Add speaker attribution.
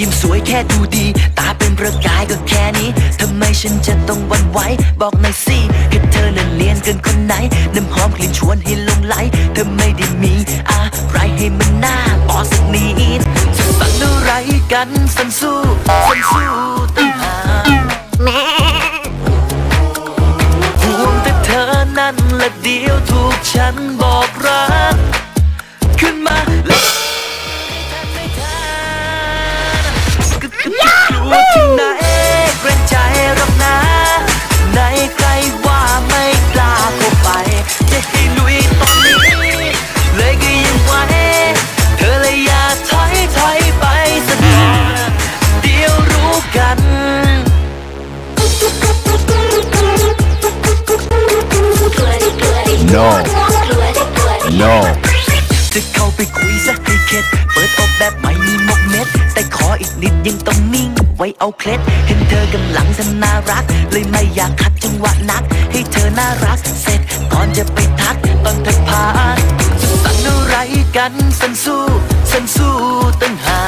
Speaker 1: ยิ้มสวยแค่ดูดี ตาเป็นประกายก็แค่นี้ ทำไมฉันจะต้องวันไหว บอกหน่อยสิแค่เธอนั้นเลียนเกินคนไหน น้ำหอมกลิ่นชวนให้ลงไหล เธอไม่ได้มีอะไรให้มันน่าปอสักนิดจะสั่นอะไรกันสันสู้สันสู้ตั้งหากห่วงแต่เธอนั้นละเดียวถูกฉันบอกรัก กัน
Speaker 2: No No
Speaker 1: จะเข้าไปคุยซะให้เข็ด เปิดอกแบบไม่มีมกเม็ด แต่ขออีกนิดยังต้องนิ่ง ไว้เอาเคล็ด เห็นเธอกำลังจะน่ารัก เลยไม่อยากขัดจังหวะนัก ให้เธอน่ารัก เสร็จก่อนจะไปทักตอนเธอผ่านจะสั่นอะไรกันสันสู้สันสู้ตั้งหา